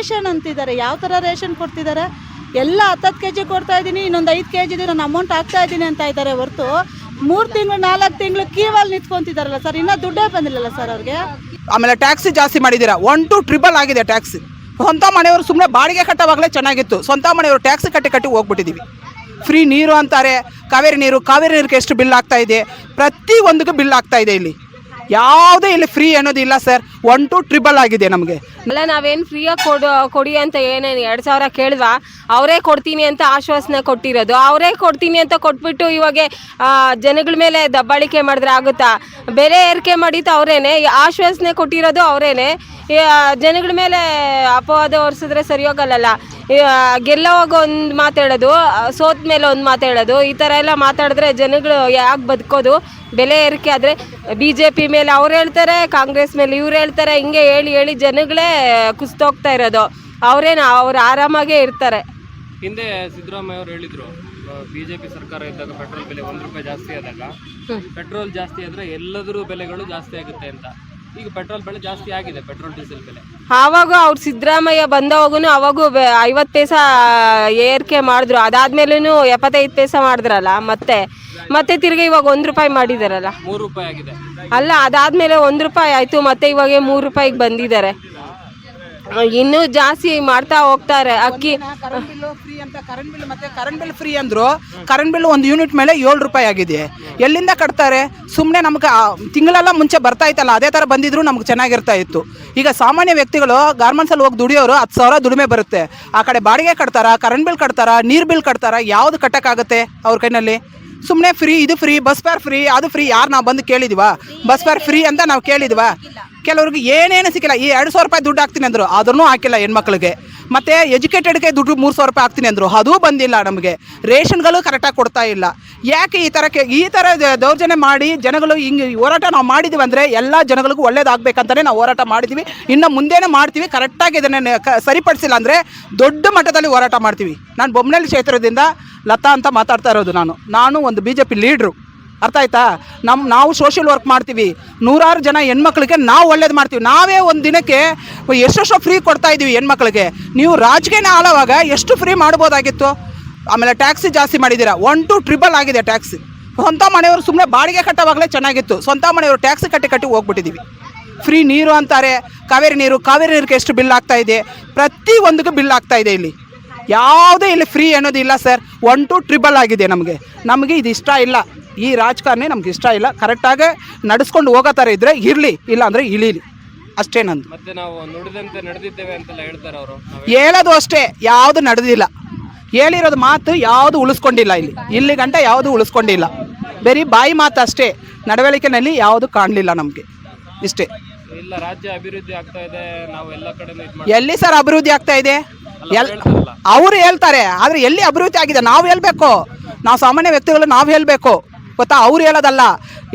Ration ಅಂತಿದ್ದಾರೆ. ಯಾವ ಥರ ರೇಷನ್ ಕೊಡ್ತಿದ್ದಾರೆ? ಎಲ್ಲ ಹತ್ತತ್ತು ಕೆ ಜಿ ಕೊಡ್ತಾ ಇದ್ದೀನಿ, ಇನ್ನೊಂದು ಐದು ಕೆ ಜಿದು ನಾನು ಅಮೌಂಟ್ ಹಾಕ್ತಾ ಇದ್ದೀನಿ ಅಂತ ಇದ್ದಾರೆ ಹೊರತು. ಮೂರು ತಿಂಗಳು, ನಾಲ್ಕು ತಿಂಗಳು ಕೀವಲ್ಲಿ ನಿಂತ್ಕೊಂತಿದ್ದಾರಲ್ಲ ಸರ್? ಇನ್ನೂ ದುಡ್ಡೇ ಬಂದಿಲ್ಲಲ್ಲ ಸರ್ ಅವ್ರಿಗೆ? ಆಮೇಲೆ ಟ್ಯಾಕ್ಸಿ ಜಾಸ್ತಿ ಮಾಡಿದ್ದೀರಾ? ಒನ್ ಟು ಟ್ರಿಬಲ್ ಆಗಿದೆ ಟ್ಯಾಕ್ಸಿ ಸ್ವಂತ ಮನೆಯವರು ಸುಮ್ಮನೆ ಬಾಡಿಗೆ ಕಟ್ಟೋವಾಗಲೇ ಚೆನ್ನಾಗಿತ್ತು. ಸ್ವಂತ ಮನೆಯವರು ಟ್ಯಾಕ್ಸಿ ಕಟ್ಟಿ ಕಟ್ಟಿ ಹೋಗ್ಬಿಟ್ಟಿದ್ದೀವಿ. ಫ್ರೀ ನೀರು ಅಂತಾರೆ, ಕಾವೇರಿ ನೀರು, ಕಾವೇರಿ ನೀರಿಗೆ ಎಷ್ಟು ಬಿಲ್ ಆಗ್ತಾ ಇದೆ? ಪ್ರತಿ ಒಂದಕ್ಕೂ ಬಿಲ್ ಆಗ್ತಾ ಇದೆ ಇಲ್ಲಿ. ಯಾವುದೇ ಇಲ್ಲಿ ಫ್ರೀ ಅನ್ನೋದಿಲ್ಲ ಸರ್ ಒನ್ ಟು ಟ್ರಿಬಲ್ ಆಗಿದೆ ನಮಗೆ. ಅಲ್ಲ, ನಾವೇನು ಫ್ರೀಯಾಗಿ ಕೊಡು, ಕೊಡಿ ಅಂತ ಏನೇನು ಎರಡು ಸಾವಿರ ಕೇಳಿದ್ವಾ, ಅವರೇ ಕೊಡ್ತೀನಿ ಅಂತ ಆಶ್ವಾಸನೆ ಕೊಟ್ಟಿರೋದು. ಅವರೇ ಕೊಡ್ತೀನಿ ಅಂತ ಕೊಟ್ಬಿಟ್ಟು ಇವಾಗ ಜನಗಳ ಮೇಲೆ ದಬ್ಬಾಳಿಕೆ ಮಾಡಿದ್ರೆ ಆಗುತ್ತಾ? ಬೆಲೆ ಏರಿಕೆ ಮಾಡಿದ್ದು ಅವರೇನೆ ಆಶ್ವಾಸನೆ ಕೊಟ್ಟಿರೋದು ಅವರೇನೆ. ಜನಗಳ ಮೇಲೆ ಅಪವಾದ ಹೊರಿಸಿದ್ರೆ ಸರಿ ಗೆಲ್ಲೋವಾಗ ಒಂದು ಮಾತಾಡೋದು ಸೋತ ಮೇಲೆ ಒಂದು ಮಾತಾಡೋದು ಈ ಥರ ಎಲ್ಲ ಮಾತಾಡಿದ್ರೆ ಜನಗಳು ಯಾಕೆ ಬದುಕೋದು? ಬೆಲೆ ಏರಿಕೆ ಆದರೆ ಬಿ ಜೆ ಪಿ ಮೇಲೆ ಅವ್ರು ಹೇಳ್ತಾರೆ ಕಾಂಗ್ರೆಸ್ ಮೇಲೆ ಇವ್ರು ಹೇಳ್ತಾರೆ ಹಿಂಗೆ ಹೇಳಿ ಹೇಳಿ ಜನಗಳೇ ಕುಸ್ತೋಗ್ತಾ ಇರೋದು. ಅವರೇನು ಅವ್ರು ಆರಾಮಾಗೇ ಇರ್ತಾರೆ. ಹಿಂದೆ ಸಿದ್ದರಾಮಯ್ಯ ಅವರು ಹೇಳಿದ್ರು ಬಿಜೆಪಿ ಸರ್ಕಾರ ಇದ್ದಾಗ ಪೆಟ್ರೋಲ್ ಬೆಲೆ ಒಂದು ರೂಪಾಯಿ ಜಾಸ್ತಿ ಆದಾಗ ಪೆಟ್ರೋಲ್ ಜಾಸ್ತಿ ಆದರೆ ಎಲ್ಲದರ ಬೆಲೆಗಳು ಜಾಸ್ತಿ ಆಗುತ್ತೆ ಅಂತ. ಈಗ ಪೆಟ್ರೋಲ್ ಬೆಲೆ ಜಾಸ್ತಿ ಆಗಿದೆ ಪೆಟ್ರೋಲ್ ಡೀಸೆಲ್ ಬೆಲೆ. ಆವಾಗ ಅವ್ರು ಸಿದ್ದರಾಮಯ್ಯ ಬಂದವಾಗೂ ಅವಾಗೂ ಐವತ್ತು ಪೈಸ ಏರಿಕೆ ಮಾಡಿದ್ರು. ಅದಾದ್ಮೇಲೂ ಎಪ್ಪತ್ತೈದು ಪೈಸ ಮಾಡಿದ್ರಲ್ಲ ಮತ್ತೆ ಮತ್ತೆ ತಿರ್ಗಿ ಇವಾಗ ಒಂದು ರೂಪಾಯಿ ಮಾಡಿದಾರಲ್ಲ. ಮೂರು ರೂಪಾಯಿ ಆಗಿದೆ. ಅಲ್ಲ ಅದಾದ್ಮೇಲೆ ಒಂದು ರೂಪಾಯಿ ಆಯ್ತು ಮತ್ತೆ ಇವಾಗ ಮೂರು ರೂಪಾಯಿಗೆ ಬಂದಿದ್ದಾರೆ. ಇನ್ನೂ ಜಾಸ್ತಿ ಮಾಡ್ತಾ ಹೋಗ್ತಾರೆ. ಅಕ್ಕಿ ಕರೆಂಟ್ ಬಿಲ್ ಫ್ರೀ ಅಂತ ಕರೆಂಟ್ ಬಿಲ್ ಮತ್ತೆ ಕರೆಂಟ್ ಬಿಲ್ ಫ್ರೀ ಅಂದ್ರು ಕರೆಂಟ್ ಬಿಲ್ ಒಂದು ಯೂನಿಟ್ ಮೇಲೆ ಏಳು ರೂಪಾಯಿ ಆಗಿದೆ. ಎಲ್ಲಿಂದ ಕಟ್ತಾರೆ? ಸುಮ್ಮನೆ ನಮ್ಗೆ ತಿಂಗಳೆಲ್ಲ ಮುಂಚೆ ಬರ್ತಾ ಇತ್ತಲ್ಲ ಅದೇ ಥರ ಬಂದಿದ್ರು ನಮ್ಗೆ ಚೆನ್ನಾಗಿರ್ತಾ ಇತ್ತು. ಈಗ ಸಾಮಾನ್ಯ ವ್ಯಕ್ತಿಗಳು ಗಾರ್ಮೆಂಟ್ಸಲ್ಲಿ ಹೋಗಿ ದುಡಿಯೋರು ಹತ್ತು ಸಾವಿರ ದುಡಿಮೆ ಬರುತ್ತೆ. ಆ ಕಡೆ ಬಾಡಿಗೆ ಕಟ್ತಾರ ಕರೆಂಟ್ ಬಿಲ್ ಕಟ್ತಾರ ನೀರು ಬಿಲ್ ಕಟ್ತಾರ ಯಾವ್ದು ಕಟ್ಟಕ್ಕಾಗುತ್ತೆ ಅವ್ರ ಕೈನಲ್ಲಿ? ಸುಮ್ಮನೆ ಫ್ರೀ ಇದು ಫ್ರೀ ಬಸ್ ಫೇರ್ ಫ್ರೀ ಅದು ಫ್ರೀ ಯಾರು ನಾವು ಬಂದು ಕೇಳಿದ್ವಾ? ಬಸ್ ಫೇರ್ ಫ್ರೀ ಅಂತ ನಾವು ಕೇಳಿದ್ವಾ? ಕೆಲವ್ರಿಗೆ ಏನೇನು ಸಿಕ್ಕಿಲ್ಲ. ಈ ಎರಡು ಸಾವಿರ ರೂಪಾಯಿ ದುಡ್ಡು ಹಾಕ್ತೀನಿ ಅಂದರು ಅದನ್ನು ಹಾಕಿಲ್ಲ ಹೆಣ್ಮಕ್ಳಿಗೆ. ಮತ್ತೆ ಎಜುಕೇಟೆಡ್ಗೆ ದುಡ್ಡು ಮೂರು ಸಾವಿರ ರೂಪಾಯಿ ಹಾಕ್ತೀನಿ ಅಂದರು, ಅದೂ ಬಂದಿಲ್ಲ ನಮಗೆ. ರೇಷನ್ಗಳು ಕರೆಕ್ಟಾಗಿ ಕೊಡ್ತಾ ಇಲ್ಲ. ಯಾಕೆ ಈ ಥರ ಈ ಥರ ದೌರ್ಜನ್ಯ ಮಾಡಿ ಜನಗಳು ಹಿಂಗೆ ಹೋರಾಟ ನಾವು ಮಾಡಿದ್ದೀವಿ ಅಂದರೆ ಎಲ್ಲ ಜನಗಳಿಗೂ ಒಳ್ಳೇದಾಗಬೇಕಂತಲೇ ನಾವು ಹೋರಾಟ ಮಾಡಿದ್ದೀವಿ ಇನ್ನು ಮುಂದೆನೇ ಮಾಡ್ತೀವಿ ಕರೆಕ್ಟಾಗಿ ಇದನ್ನು ಕ, ಸರಿಪಡಿಸಿಲ್ಲ ಅಂದರೆ ದೊಡ್ಡ ಮಟ್ಟದಲ್ಲಿ ಹೋರಾಟ ಮಾಡ್ತೀವಿ. ನಾನು ಬೊಮ್ಮನಹಳ್ಳಿ ಕ್ಷೇತ್ರದಿಂದ ಲತಾ ಅಂತ ಮಾತಾಡ್ತಾ ಇರೋದು ನಾನು. ನಾನು ಒಂದು ಬಿ ಜೆ ಪಿ ಲೀಡ್ರು ಅರ್ಥ ಆಯ್ತಾ? ನಮ್ಮ ನಾವು ಸೋಷಿಯಲ್ ವರ್ಕ್ ಮಾಡ್ತೀವಿ. ನೂರಾರು ಜನ ಹೆಣ್ಮಕ್ಳಿಗೆ ನಾವು ಒಳ್ಳೇದು ಮಾಡ್ತೀವಿ. ನಾವೇ ಒಂದು ದಿನಕ್ಕೆ ಎಷ್ಟೆಷ್ಟೋ ಫ್ರೀ ಕೊಡ್ತಾ ಇದ್ದೀವಿ ಹೆಣ್ಮಕ್ಳಿಗೆ. ನೀವು ರಾಜಕೀಯನೇ ಆಳವಾಗ ಎಷ್ಟು ಫ್ರೀ ಮಾಡ್ಬೋದಾಗಿತ್ತು? ಆಮೇಲೆ ಟ್ಯಾಕ್ಸಿ ಜಾಸ್ತಿ ಮಾಡಿದ್ದೀರಾ? ಒನ್ ಟು ಟ್ರಿಬಲ್ ಆಗಿದೆ ಟ್ಯಾಕ್ಸಿ ಸ್ವಂತ ಮನೆಯವರು ಸುಮ್ಮನೆ ಬಾಡಿಗೆ ಕಟ್ಟವಾಗಲೇ ಚೆನ್ನಾಗಿತ್ತು. ಸ್ವಂತ ಮನೆಯವರು ಟ್ಯಾಕ್ಸಿ ಕಟ್ಟಿ ಕಟ್ಟಿ ಹೋಗ್ಬಿಟ್ಟಿದ್ದೀವಿ. ಫ್ರೀ ನೀರು ಅಂತಾರೆ. ಕಾವೇರಿ ನೀರು, ಕಾವೇರಿ ನೀರಿಗೆ ಎಷ್ಟು ಬಿಲ್ ಆಗ್ತಾ ಇದೆ? ಪ್ರತಿ ಒಂದಕ್ಕೂ ಬಿಲ್ ಆಗ್ತಾ ಇದೆ ಇಲ್ಲಿ. ಯಾವುದೇ ಇಲ್ಲಿ ಫ್ರೀ ಅನ್ನೋದಿಲ್ಲ ಸರ್ ಒನ್ ಟು ಟ್ರಿಬಲ್ ಆಗಿದೆ ನಮಗೆ. ನಮಗೆ ಇದು ಇಷ್ಟ ಇಲ್ಲ. ಈ ರಾಜಕಾರಣಿ ನಮ್ಗೆ ಇಷ್ಟ ಇಲ್ಲ. ಕರೆಕ್ಟಾಗಿ ನಡೆಸ್ಕೊಂಡು ಹೋಗೋ ಥರ ಇದ್ದರೆ ಇರಲಿ ಇಲ್ಲ ಅಂದರೆ ಇಳೀಲಿ. ಅಷ್ಟೇ ನಂದು. ಮತ್ತೆ ನಾವು ನುಡಿದಂತೆ ನಡೆದಿದ್ದೇವೆ ಅಂತೆಲ್ಲ ಹೇಳ್ತಾರೆ ಅವರು. ಹೇಳೋದು ಅಷ್ಟೇ ಯಾವುದು ನಡೆದಿಲ್ಲ. ಹೇಳಿರೋದು ಮಾತು ಯಾವುದು ಉಳಿಸ್ಕೊಂಡಿಲ್ಲ ಇಲ್ಲಿ. ಇಲ್ಲಿ ಗಂಟ ಯಾವುದು ಉಳಿಸ್ಕೊಂಡಿಲ್ಲ. ಬರೀ ಬಾಯಿ ಮಾತು ಅಷ್ಟೇ ನಡವಳಿಕೆನಲ್ಲಿ ಯಾವುದು ಕಾಣಲಿಲ್ಲ ನಮಗೆ. ಇಷ್ಟೇ. ಇಲ್ಲ ರಾಜ್ಯ ಅಭಿವೃದ್ಧಿ ಆಗ್ತಾ ಇದೆ ನಾವು ಎಲ್ಲ ಕಡೆ ಎಲ್ಲಿ ಸರ್ ಅಭಿವೃದ್ಧಿ ಆಗ್ತಾ ಇದೆ? ಎಲ್ ಅವರು ಹೇಳ್ತಾರೆ ಆದರೆ ಎಲ್ಲಿ ಅಭಿವೃದ್ಧಿ ಆಗಿದೆ? ನಾವು ಹೇಳ್ಬೇಕು. ನಾವು ಸಾಮಾನ್ಯ ವ್ಯಕ್ತಿಗಳು ನಾವು ಹೇಳಬೇಕು. ಗೊತ್ತಾ? ಅವ್ರು ಹೇಳೋದಲ್ಲ.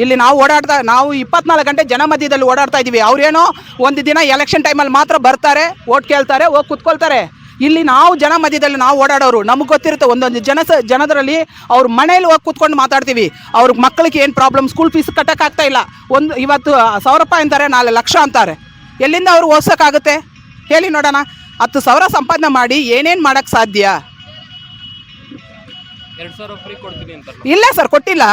ಇಲ್ಲಿ ನಾವು ಓಡಾಡ್ತಾ ನಾವು ಇಪ್ಪತ್ನಾಲ್ಕು ಗಂಟೆ ಜನ ಮಧ್ಯದಲ್ಲಿ ಓಡಾಡ್ತಾ ಇದ್ದೀವಿ ಅವ್ರೇನೋ ಒಂದು ದಿನ ಎಲೆಕ್ಷನ್ ಟೈಮಲ್ಲಿ ಮಾತ್ರ ಬರ್ತಾರೆ ಓಟ್ ಕೇಳ್ತಾರೆ, ಹೋಗಿ ಕುತ್ಕೊಳ್ತಾರೆ. ಇಲ್ಲಿ ನಾವು ಜನ ಮಧ್ಯದಲ್ಲಿ ನಾವು ಓಡಾಡೋರು. ನಮಗೆ ಗೊತ್ತಿರುತ್ತೆ, ಒಂದೊಂದು ಜನ ಸ ಜನದರಲ್ಲಿ ಅವ್ರ ಮನೇಲಿ ಹೋಗಿ ಕೂತ್ಕೊಂಡು ಮಾತಾಡ್ತೀವಿ. ಅವ್ರ ಮಕ್ಕಳಿಗೆ ಏನು ಪ್ರಾಬ್ಲಮ್ ಸ್ಕೂಲ್ ಫೀಸ್ ಕಟ್ಟೋಕ್ಕಾಗ್ತಾ ಇಲ್ಲ. ಒಂದು ಇವತ್ತು ಸಾವಿರ ರೂಪಾಯಿ ಅಂತಾರೆ, ನಾಲ್ಕು ಲಕ್ಷ ಅಂತಾರೆ. ಎಲ್ಲಿಂದ ಅವ್ರು ಓದ್ಸೋಕ್ಕಾಗುತ್ತೆ? ಹೇಳಿ ನೋಡೋಣ. ಹತ್ತು ಸಾವಿರ ಸಂಪಾದನೆ ಮಾಡಿ ಏನೇನು ಮಾಡೋಕ್ಕೆ ಸಾಧ್ಯ? ಇಲ್ಲ ಸರ್, ಕೊಟ್ಟಿಲ್ಲ.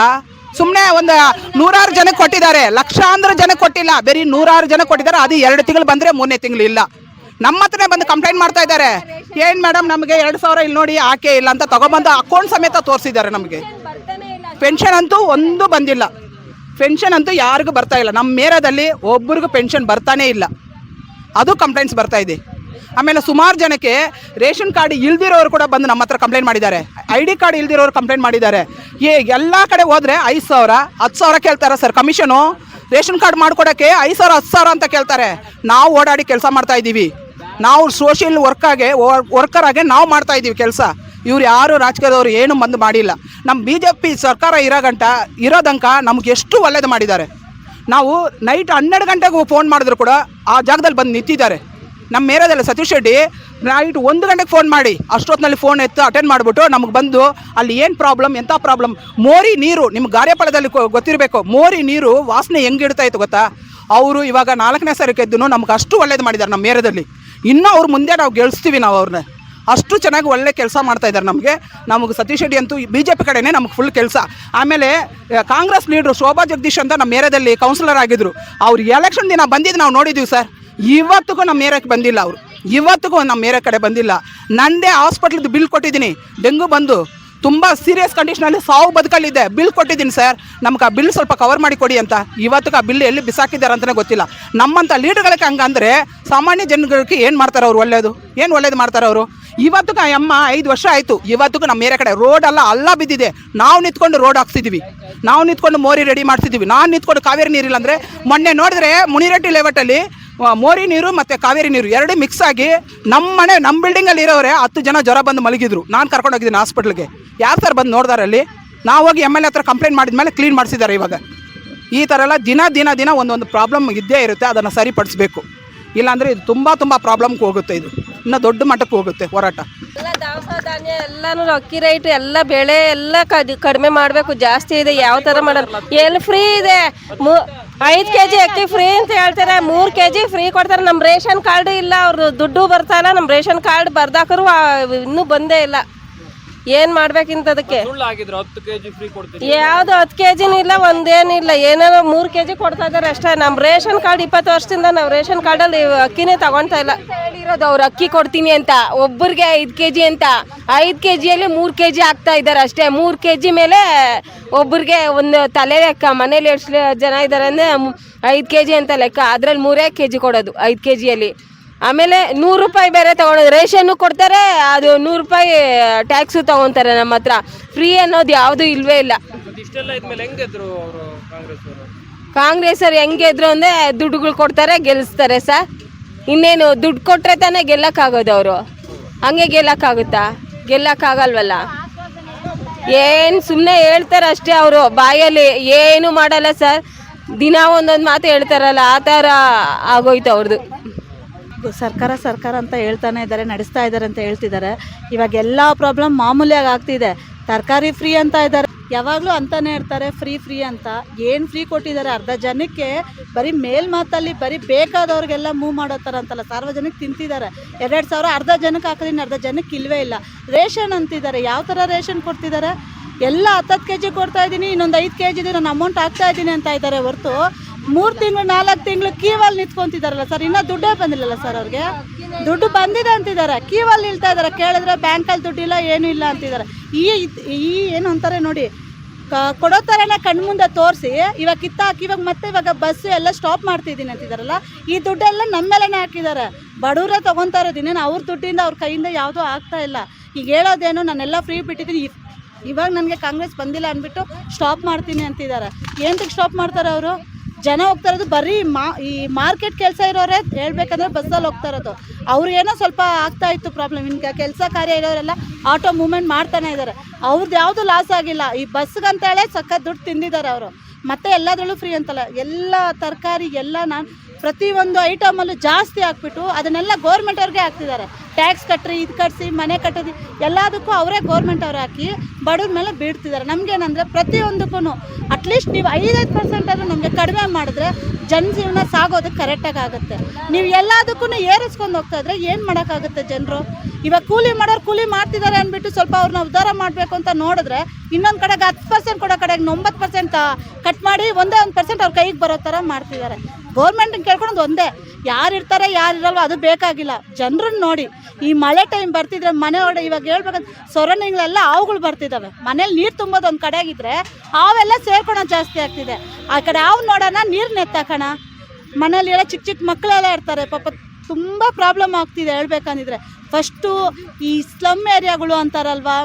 ಸುಮ್ಮನೆ ಒಂದು ನೂರಾರು ಜನಕ್ಕೆ ಕೊಟ್ಟಿದ್ದಾರೆ. ಲಕ್ಷಾಂತರ ಜನಕ್ಕೆ ಕೊಟ್ಟಿಲ್ಲ. ಬರೀ ನೂರಾರು ಜನ ಕೊಟ್ಟಿದ್ದಾರೆ. ಅದು ಎರಡು ತಿಂಗಳು ಬಂದರೆ ಮೂರನೇ ತಿಂಗಳು ಇಲ್ಲ. ನಮ್ಮ ಹತ್ರನೇ ಬಂದು ಕಂಪ್ಲೇಂಟ್ ಮಾಡ್ತಾ ಇದ್ದಾರೆ. ಏನು ಮೇಡಮ್ ನಮಗೆ ಎರಡು ಸಾವಿರ ಇಲ್ಲಿ ನೋಡಿ ಆಕೆ ಇಲ್ಲ ಅಂತ ತಗೊಬಂದು ಅಕೌಂಟ್ ಸಮೇತ ತೋರಿಸಿದ್ದಾರೆ ನಮಗೆ. ಪೆನ್ಷನ್ ಅಂತೂ ಒಂದು ಬಂದಿಲ್ಲ. ಪೆನ್ಷನ್ ಅಂತೂ ಯಾರಿಗೂ ಬರ್ತಾ ಇಲ್ಲ. ನಮ್ಮ ಮೇರದಲ್ಲಿ ಒಬ್ಬರಿಗೂ ಪೆನ್ಷನ್ ಬರ್ತಾನೇ ಇಲ್ಲ. ಅದು ಕಂಪ್ಲೇಂಟ್ಸ್ ಬರ್ತಾ ಇದೆ. ಆಮೇಲೆ ಸುಮಾರು ಜನಕ್ಕೆ ರೇಷನ್ ಕಾರ್ಡ್ ಇಲ್ದಿರೋರು ಕೂಡ ಬಂದು ನಮ್ಮ ಹತ್ರ ಕಂಪ್ಲೇಂಟ್ ಮಾಡಿದ್ದಾರೆ. ಐ ಡಿ ಕಾರ್ಡ್ ಇಲ್ದಿರೋರು ಕಂಪ್ಲೇಂಟ್ ಮಾಡಿದ್ದಾರೆ. ಏ ಎಲ್ಲ ಕಡೆ ಹೋದರೆ ಐದು ಸಾವಿರ ಹತ್ತು ಸಾವಿರ ಕೇಳ್ತಾರೆ ಸರ್. ಕಮಿಷನು ರೇಷನ್ ಕಾರ್ಡ್ ಮಾಡ್ಕೊಡೋಕ್ಕೆ ಐದು ಸಾವಿರ ಹತ್ತು ಸಾವಿರ ಅಂತ ಕೇಳ್ತಾರೆ. ನಾವು ಓಡಾಡಿ ಕೆಲಸ ಮಾಡ್ತಾ ಇದ್ದೀವಿ. ನಾವು ಸೋಷಿಯಲ್ ವರ್ಕಾಗೆ ವರ್ಕರ್ ಆಗಿ ನಾವು ಮಾಡ್ತಾ ಇದ್ದೀವಿ ಕೆಲಸ. ಇವ್ರು ಯಾರು ರಾಜಕೀಯದವರು ಏನು ಬಂದು ಮಾಡಿಲ್ಲ. ನಮ್ಮ ಬಿ ಜೆ ಪಿ ಸರ್ಕಾರ ಇರೋ ಗಂಟ ಇರೋದಂಕ ನಮ್ಗೆ ಎಷ್ಟು ಒಳ್ಳೇದು ಮಾಡಿದ್ದಾರೆ. ನಾವು ನೈಟ್ ಹನ್ನೆರಡು ಗಂಟೆಗೂ ಫೋನ್ ಮಾಡಿದ್ರು ಕೂಡ ಆ ಜಾಗದಲ್ಲಿ ಬಂದು ನಿಂತಿದ್ದಾರೆ. ನಮ್ಮ ಏರಿಯಾದಲ್ಲಿ ಸತೀಶ್ ಶೆಟ್ಟಿ ನೈಟ್ ಒಂದು ಗಂಟೆಗೆ ಫೋನ್ ಮಾಡಿ. ಅಷ್ಟೊತ್ತಿನಲ್ಲಿ ಫೋನ್ ಎತ್ತು ಅಟೆಂಡ್ ಮಾಡಿಬಿಟ್ಟು ನಮಗೆ ಬಂದು ಅಲ್ಲಿ ಏನು ಪ್ರಾಬ್ಲಮ್ ಎಂಥ ಪ್ರಾಬ್ಲಮ್ ಮೋರಿ ನೀರು ನಿಮ್ಗೆ ಗಾರ್ಯಪಾಳ್ಯದಲ್ಲಿ ಗೊತ್ತಿರಬೇಕು. ಮೋರಿ ನೀರು ವಾಸನೆ ಹೆಂಗೆ ಇಡ್ತಾ ಇತ್ತು ಗೊತ್ತಾ? ಅವರು ಇವಾಗ ನಾಲ್ಕನೇ ಸರಿ ಗೆದ್ದು ನಮ್ಗೆ ಅಷ್ಟು ಒಳ್ಳೇದು ಮಾಡಿದ್ದಾರೆ ನಮ್ಮ ಏರಿಯಾದಲ್ಲಿ. ಇನ್ನೂ ಅವ್ರು ಮುಂದೆ ನಾವು ಗೆಲ್ಸ್ತೀವಿ ನಾವು ಅವ್ರನ್ನ ಅಷ್ಟು ಚೆನ್ನಾಗಿ ಒಳ್ಳೆ ಕೆಲಸ ಮಾಡ್ತಾ ಇದ್ದಾರೆ ನಮಗೆ. ನಮಗೆ ಸತೀಶ್ ಶೆಟ್ಟಿ ಅಂತೂ ಬಿ ಜೆ ಪಿ ಕಡೆನೇ ನಮ್ಗೆ ಫುಲ್ ಕೆಲಸ. ಆಮೇಲೆ ಕಾಂಗ್ರೆಸ್ ಲೀಡ್ರು ಶೋಭಾ ಜಗದೀಶ್ ಅಂತ ನಮ್ಮ ಏರಿಯಾದಲ್ಲಿ ಕೌನ್ಸಿಲರ್ ಆಗಿದ್ರು. ಅವ್ರು ಎಲೆಕ್ಷನ್ ದಿನ ಬಂದಿದ್ದು ನಾವು ನೋಡಿದ್ದೀವಿ ಸರ್. ಇವತ್ತಿಗೂ ನಮ್ಮ ಏರಿಯಾಕ್ಕೆ ಬಂದಿಲ್ಲ ಅವರು. ಇವತ್ತಿಗೂ ನಮ್ಮ ಏರಿಯಾ ಕಡೆ ಬಂದಿಲ್ಲ. ನಂದೇ ಹಾಸ್ಪಿಟ್ಲದ್ದು ಬಿಲ್ ಕೊಟ್ಟಿದ್ದೀನಿ. ಡೆಂಗು ಬಂದು ತುಂಬ ಸೀರಿಯಸ್ ಕಂಡೀಷನಲ್ಲಿ ಸಾವು ಬದುಕಲ್ಲಿದೆ. ಬಿಲ್ ಕೊಟ್ಟಿದ್ದೀನಿ ಸರ್ ನಮ್ಗೆ ಆ ಬಿಲ್ ಸ್ವಲ್ಪ ಕವರ್ ಮಾಡಿ ಕೊಡಿ ಅಂತ. ಇವತ್ತಿಗೆ ಆ ಬಿಲ್ ಎಲ್ಲಿ ಬಿಸಾಕಿದ್ದಾರೆ ಅಂತಲೇ ಗೊತ್ತಿಲ್ಲ. ನಮ್ಮಂಥ ಲೀಡರ್ಗಳಿಗೆ ಹಂಗಂದ್ರೆ ಸಾಮಾನ್ಯ ಜನಗಳಿಗೆ ಏನು ಮಾಡ್ತಾರೆ ಅವ್ರು ಒಳ್ಳೆಯದು ಏನು ಒಳ್ಳೇದು ಮಾಡ್ತಾರೆ ಅವರು? ಇವತ್ತಿಗೂ ಅಮ್ಮ ಐದು ವರ್ಷ ಆಯಿತು. ಇವತ್ತಿಗೂ ನಮ್ಮ ಏರಿಯಾ ಕಡೆ ರೋಡ್ ಎಲ್ಲ ಅಲ್ಲ ಬಿದ್ದಿದೆ. ನಾವು ನಿಂತ್ಕೊಂಡು ರೋಡ್ ಹಾಕ್ಸಿದ್ದೀವಿ ನಾವು ನಿಂತ್ಕೊಂಡು ಮೋರಿ ರೆಡಿ ಮಾಡ್ತಿದ್ದೀವಿ ನಾನು ನಿಂತ್ಕೊಂಡು ಕಾವೇರಿ ನೀರಿಲ್ಲ ಅಂದರೆ ಮೊನ್ನೆ ನೋಡಿದ್ರೆ ಮುನಿರೆಡ್ಡಿ ಲೇಔಟಲ್ಲಿ ಮೋರಿ ನೀರು ಮತ್ತು ಕಾವೇರಿ ನೀರು ಎರಡೂ ಮಿಕ್ಸ್ ಆಗಿ ನಮ್ಮ ಮನೆ ನಮ್ಮ ಬಿಲ್ಡಿಂಗಲ್ಲಿ ಇರೋರೆ ಹತ್ತು ಜನ ಜ್ವರ ಬಂದು ಮಲಗಿದ್ರು. ನಾನು ಕರ್ಕೊಂಡು ಹೋಗಿದ್ದೀನಿ ಹಾಸ್ಪಿಟ್ಲಿಗೆ ಯಾರು ಸರ್ ಬಂದು ನೋಡ್ದಾರೆ ಅಲ್ಲಿ? ನಾವು ಹೋಗಿ ಎಂ ಎಲ್ ಎ ಹತ್ರ ಕಂಪ್ಲೇಂಟ್ ಮಾಡಿದ್ಮೇಲೆ ಕ್ಲೀನ್ ಮಾಡಿಸಿದ್ದಾರೆ ಇವಾಗ. ಈ ಥರ ಎಲ್ಲ ದಿನ ದಿನ ದಿನ ಒಂದೊಂದು ಪ್ರಾಬ್ಲಮ್ ಇದ್ದೇ ಇರುತ್ತೆ, ಅದನ್ನು ಸರಿಪಡಿಸ್ಬೇಕು. ಇಲ್ಲಾಂದರೆ ಇದು ತುಂಬ ತುಂಬ ಪ್ರಾಬ್ಲಮ್ಗೆ ಹೋಗುತ್ತೆ ಇದು. ಇನ್ನು ದೊಡ್ಡ ಮಟ್ಟಕ್ಕೆ ಹೋಗುತ್ತೆ ಹೋರಾಟ. ಎಲ್ಲ ದವಸ ಧಾನ್ಯ ಎಲ್ಲಾನು ಅಕ್ಕಿ ರೈಟ್ ಎಲ್ಲ ಬೆಳೆ ಎಲ್ಲ ಕಡಿಮೆ ಮಾಡಬೇಕು. ಜಾಸ್ತಿ ಇದೆ, ಯಾವ ಥರ ಮಾಡೋದು ಎಲ್ಲಿ ಫ್ರೀ ಇದೆ? ಮೂ ಐದು ಕೆ ಜಿ ಅಕ್ಕಿ ಫ್ರೀ ಅಂತ ಹೇಳ್ತಾರೆ? ಮೂರು ಕೆ ಜಿ ಫ್ರೀ ಕೊಡ್ತಾರೆ. ನಮ್ಮ ರೇಷನ್ ಕಾರ್ಡ್ ಇಲ್ಲ. ಅವ್ರದ್ದು ದುಡ್ಡು ಬರ್ತಾ ಇಲ್ಲ ನಮ್ಮ ರೇಷನ್ ಕಾರ್ಡ್ ಬರ್ದಾಕರು ಇನ್ನೂ ಬಂದೇ ಇಲ್ಲ. ಏನು ಮಾಡ್ಬೇಕಿಂತ ಅದಕ್ಕೆ ಆಗಿದ್ರು ಹತ್ತು ಕೆ ಜಿ ಫ್ರೀ ಕೊಡ್ತೀನಿ. ಯಾವ್ದು ಹತ್ತು ಕೆಜಿನ ಇಲ್ಲ ಒಂದೇನಿಲ್ಲ ಏನಾರ ಮೂರ್ ಕೆಜಿ ಕೊಡ್ತಾ ಇದಾರೆ ಅಷ್ಟೇ. ನಮ್ಮ ರೇಷನ್ ಕಾರ್ಡ್ ಇಪ್ಪತ್ತು ವರ್ಷದಿಂದ ನಾವು ರೇಷನ್ ಕಾರ್ಡ್ ಅಲ್ಲಿ ಅಕ್ಕಿನೇ ತಗೊಳ್ತಾ ಇಲ್ಲ. ಹೇಳಿರೋದು ಅವ್ರು ಅಕ್ಕಿ ಕೊಡ್ತೀನಿ ಅಂತ. ಒಬ್ಬರಿಗೆ ಐದ್ ಕೆಜಿ ಅಂತ. ಐದ್ ಕೆಜಿಯಲ್ಲಿ ಜಿಯಲ್ಲಿ ಕೆಜಿ ಆಗ್ತಾ ಜಿ ಹಾಕ್ತಾ ಇದ್ದಾರೆ ಅಷ್ಟೇ. ಮೂರ್ ಕೆಜಿ ಮೇಲೆ ಒಬ್ಬರಿಗೆ ಒಂದು ತಲೆ ಲೆಕ್ಕ ಮನೇಲಿ ಎಷ್ಟು ಜನ ಇದಾರೆ ಅಂದ್ರೆ ಐದ್ ಕೆಜಿ ಅಂತ ಲೆಕ್ಕ. ಅದ್ರಲ್ಲಿ ಮೂರೇ ಕೆಜಿ ಕೊಡೋದು ಐದ್ ಕೆ ಜಿಯಲ್ಲಿ ಆಮೇಲೆ ನೂರು ರೂಪಾಯಿ ಬೇರೆ ತಗೊಳೋದು ರೇಷನ್ನು ಕೊಡ್ತಾರೆ ಅದು ನೂರು ರೂಪಾಯಿ ಟ್ಯಾಕ್ಸು ತಗೊಂತಾರೆ ನಮ್ಮ ಹತ್ರ. ಫ್ರೀ ಅನ್ನೋದು ಯಾವುದೂ ಇಲ್ವೇ ಇಲ್ಲ. ಕಾಂಗ್ರೆಸ್ ಅವ್ರು? ಹೆಂಗೆ ಇದ್ರು ಅಂದರೆ ದುಡ್ಡುಗಳು ಕೊಡ್ತಾರೆ ಗೆಲ್ಲಿಸ್ತಾರೆ ಸರ್. ಇನ್ನೇನು ದುಡ್ಡು ಕೊಟ್ಟರೆ ತಾನೇ ಗೆಲ್ಲಕ್ಕಾಗೋದು ಅವರು. ಹಂಗೆ ಗೆಲ್ಲಕ್ಕಾಗುತ್ತಾ? ಗೆಲ್ಲಕ್ಕಾಗಲ್ವಲ್ಲ? ಏನು ಸುಮ್ಮನೆ ಹೇಳ್ತಾರೆ ಅಷ್ಟೇ ಅವರು. ಬಾಯಲ್ಲಿ ಏನು ಮಾಡಲ್ಲ ಸರ್. ದಿನ ಒಂದೊಂದು ಮಾತು ಹೇಳ್ತಾರಲ್ಲ ಆ ಥರ ಆಗೋಯ್ತು ಅವ್ರದ್ದು ಸರ್ಕಾರ ಸರ್ಕಾರ ಅಂತ ಹೇಳ್ತಾನೆ ಇದ್ದಾರೆ, ನಡೆಸ್ತಾ ಇದ್ದಾರೆ ಅಂತ ಹೇಳ್ತಿದ್ದಾರೆ. ಇವಾಗ ಎಲ್ಲ ಪ್ರಾಬ್ಲಮ್ ಮಾಮೂಲಿಯಾಗಿ ಆಗ್ತಿದೆ. ತರಕಾರಿ ಫ್ರೀ ಅಂತ ಇದ್ದಾರೆ. ಯಾವಾಗಲೂ ಅಂತಾನೆ ಇರ್ತಾರೆ ಫ್ರೀ ಫ್ರೀ ಅಂತ. ಏನು ಫ್ರೀ ಕೊಟ್ಟಿದ್ದಾರೆ? ಅರ್ಧ ಜನಕ್ಕೆ ಬರೀ ಮೇಲ್ಮಾತಲ್ಲಿ ಬರೀ ಬೇಕಾದವ್ರಿಗೆಲ್ಲ ಮೂವ್ ಮಾಡೋ ಥರ ಅಂತಲ್ಲ, ಸಾರ್ವಜನಿಕ ತಿಂತಿದ್ದಾರೆ. ಎರಡೆರಡು ಸಾವಿರ ಅರ್ಧ ಜನಕ್ಕೆ ಹಾಕಿದೀನಿ ಅರ್ಧ ಜನಕ್ಕೆ ಇಲ್ವೇ ಇಲ್ಲ. ರೇಷನ್ ಅಂತಿದ್ದಾರೆ. ಯಾವ ಥರ ರೇಷನ್ ಕೊಡ್ತಿದ್ದಾರೆ? ಎಲ್ಲ ಹತ್ತತ್ತು ಕೆ ಜಿ ಕೊಡ್ತಾ ಇದ್ದೀನಿ, ಇನ್ನೊಂದು ಐದು ಕೆ ಜಿ ನಾನು ಅಮೌಂಟ್ ಹಾಕ್ತಾ ಇದ್ದೀನಿ ಅಂತ ಇದ್ದಾರೆ ಹೊರತು. ಮೂರು ತಿಂಗಳು, ನಾಲ್ಕು ತಿಂಗಳು ಕೀವಲ್ಲಿ ನಿಂತ್ಕೊಂತಿದಾರಲ್ಲ ಸರ್? ಇನ್ನೂ ದುಡ್ಡೇ ಬಂದಿಲ್ಲಲ್ಲ ಸರ್ ಅವ್ರಿಗೆ? ದುಡ್ಡು ಬಂದಿದೆ ಅಂತಿದ್ದಾರೆ ಕೀವಲ್ಲಿ ನಿಲ್ತಾ ಇದ್ದಾರೆ ಕೇಳಿದ್ರೆ ಬ್ಯಾಂಕಲ್ಲಿ ದುಡ್ಡಿಲ್ಲ, ಏನೂ ಇಲ್ಲ ಅಂತಿದ್ದಾರೆ ಈ ಈ ಏನು ಅಂತಾರೆ ನೋಡಿ ಕೊಡೋ ಥರನೇ ಕಣ್ಮುಂದೆ ತೋರಿಸಿ, ಇವಾಗ ಕಿತ್ತಾಕಿ, ಇವಾಗ ಮತ್ತೆ ಇವಾಗ ಬಸ್ ಎಲ್ಲ ಸ್ಟಾಪ್ ಮಾಡ್ತಿದ್ದೀನಿ ಅಂತಿದಾರಲ್ಲ, ಈ ದುಡ್ಡೆಲ್ಲ ನಮ್ಮ ಮೇಲೆನೇ ಹಾಕಿದ್ದಾರೆ. ಬಡವರೇ ತೊಗೊತಾ ಇರೋದು ಇನ್ನೇನು ಅವ್ರ ದುಡ್ಡಿಂದ ಅವ್ರ ಕೈಯಿಂದ ಯಾವುದೂ ಆಗ್ತಾ ಇಲ್ಲ. ಈಗ ಹೇಳೋದೇನು, ನಾನೆಲ್ಲ ಫ್ರೀ ಬಿಟ್ಟಿದ್ದೀನಿ. ಇವ್- ಇವಾಗ ನನಗೆ ಕಾಂಗ್ರೆಸ್ ಬಂದಿಲ್ಲ ಅಂದ್ಬಿಟ್ಟು ಸ್ಟಾಪ್ ಮಾಡ್ತೀನಿ ಅಂತಿದ್ದಾರೆ ಏನಕ್ಕೆ ಸ್ಟಾಪ್ ಮಾಡ್ತಾರೆ ಅವರು? ಜನ ಹೋಗ್ತಾ ಇರೋದು ಬರೀ ಮಾ ಈ ಮಾರ್ಕೆಟ್ ಕೆಲಸ ಇರೋರೇ ಹೇಳ್ಬೇಕಂದ್ರೆ ಬಸ್ಸಲ್ಲಿ ಹೋಗ್ತಾ ಇರೋದು. ಅವ್ರಿಗೇನೋ ಸ್ವಲ್ಪ ಆಗ್ತಾ ಇತ್ತು ಪ್ರಾಬ್ಲಮ್ ಇನ್ ಕೆಲಸ ಕಾರ್ಯ ಇರೋರೆಲ್ಲ ಆಟೋ ಮೂವ್ಮೆಂಟ್ ಮಾಡ್ತಾನೆ ಇದ್ದಾರೆ ಅವ್ರದ್ದು ಯಾವುದು ಲಾಸ್ ಆಗಿಲ್ಲ. ಈ ಬಸ್ಗಂತೇಳೆ ಸಖತ್ ದುಡ್ಡು ತಿಂದಿದ್ದಾರೆ ಅವರು. ಮತ್ತೆ ಎಲ್ಲದರಲ್ಲೂ ಫ್ರೀ ಅಂತಲ್ಲ. ಎಲ್ಲ ತರಕಾರಿ, ಎಲ್ಲ ನಾನು ಪ್ರತಿಯೊಂದು ಐಟಮಲ್ಲೂ ಜಾಸ್ತಿ ಹಾಕ್ಬಿಟ್ಟು ಅದನ್ನೆಲ್ಲ ಗೌರ್ಮೆಂಟ್ ಅವ್ರಿಗೆ ಹಾಕ್ತಿದ್ದಾರೆ ಟ್ಯಾಕ್ಸ್ ಕಟ್ಟ್ರಿ ಇದು ಕಟ್ಸಿ, ಮನೆ ಕಟ್ಟೋದು, ಎಲ್ಲದಕ್ಕೂ ಅವರೇ ಗೌರ್ಮೆಂಟ್ ಅವ್ರು ಹಾಕಿ ಬಡವ್ರ ಮೇಲೆ ಬೀಳ್ತಿದ್ದಾರೆ ನಮಗೇನಂದರೆ ಪ್ರತಿಯೊಂದಕ್ಕೂ ಅಟ್ಲೀಸ್ಟ್ ನೀವು ಐದೈದು ಪರ್ಸೆಂಟ್ ಆದರೂ ನಮಗೆ ಕಡಿಮೆ ಮಾಡಿದ್ರೆ ಜನಜೀವನ ಸಾಗೋದಕ್ಕೆ ಕರೆಕ್ಟಾಗಿ ಆಗುತ್ತೆ. ನೀವು ಎಲ್ಲದಕ್ಕೂ ಏರಿಸ್ಕೊಂಡು ಹೋಗ್ತಾ ಇದ್ರೆ ಏನು ಮಾಡೋಕ್ಕಾಗುತ್ತೆ ಜನರು? ಇವಾಗ ಕೂಲಿ ಮಾಡೋರು ಕೂಲಿ ಮಾಡ್ತಿದ್ದಾರೆ ಅಂದ್ಬಿಟ್ಟು ಸ್ವಲ್ಪ ಅವ್ರನ್ನ ಉದ್ಧಾರ ಮಾಡಬೇಕು ಅಂತ ನೋಡಿದ್ರೆ ಇನ್ನೊಂದು ಕಡೆಗೆ ಹತ್ತು ಪರ್ಸೆಂಟ್ ಕೊಡೋ ಕಡೆಗೆ ಒಂಬತ್ತು ಪರ್ಸೆಂಟ್ ಕಟ್ ಮಾಡಿ ಒಂದೇ ಒಂದು ಪರ್ಸೆಂಟ್ ಅವ್ರ ಕೈಗೆ ಬರೋ ಥರ ಮಾಡ್ತಿದ್ದಾರೆ ಗೌರ್ಮೆಂಟ್ ಕೇಳ್ಕೊಳೋದು ಒಂದೇ. ಯಾರು ಇರ್ತಾರೆ ಯಾರು ಇರಲ್ವ ಅದು ಬೇಕಾಗಿಲ್ಲ. ಜನರನ್ನ ನೋಡಿ, ಈ ಮಳೆ ಟೈಮ್ ಬರ್ತಿದ್ರೆ ಮನೆ ಒಳಗಡೆ ಇವಾಗ ಹೇಳ್ಬೇಕಂದ್ರೆ ಸೊರಣಿಗಳೆಲ್ಲ ಹಾವುಗಳು ಬರ್ತಿದ್ದಾವೆ ಮನೇಲಿ ನೀರು ತುಂಬೋದು ಒಂದು ಕಡೆಗಿದ್ರೆ ಹಾವೆಲ್ಲ ಸೇರ್ಕೊಳೋ ಜಾಸ್ತಿ ಆಗ್ತಿದೆ. ಆ ಕಡೆ ಹಾವು ನೋಡೋಣ, ನೀರು ನೆತ್ತಾಕೋಣ. ಮನೇಲಿ ಎಲ್ಲ ಚಿಕ್ಕ ಚಿಕ್ಕ ಮಕ್ಕಳೆಲ್ಲ ಇರ್ತಾರೆ, ಪಾಪ ತುಂಬ ಪ್ರಾಬ್ಲಮ್ ಆಗ್ತಿದೆ ಹೇಳ್ಬೇಕಂದಿದ್ರೆ ಫಸ್ಟು ಈ ಸ್ಲಮ್ ಏರಿಯಾಗಳು ಅಂತಾರಲ್ವಾ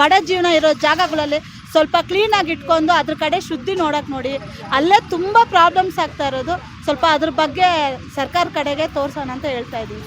ಬಡ ಜೀವನ ಇರೋ ಜಾಗಗಳಲ್ಲಿ ಸ್ವಲ್ಪ ಕ್ಲೀನಾಗಿ ಇಟ್ಕೊಂಡು ಅದ್ರ ಕಡೆ ಶುದ್ಧಿ ನೋಡೋಕೆ ನೋಡಿ. ಅಲ್ಲೇ ತುಂಬ ಪ್ರಾಬ್ಲಮ್ಸ್ ಆಗ್ತಾ ಇರೋದು. ಸ್ವಲ್ಪ ಅದ್ರ ಬಗ್ಗೆ ಸರ್ಕಾರ ಕಡೆಗೆ ತೋರಿಸೋಣ ಅಂತ ಹೇಳ್ತಾ ಇದ್ದೀವಿ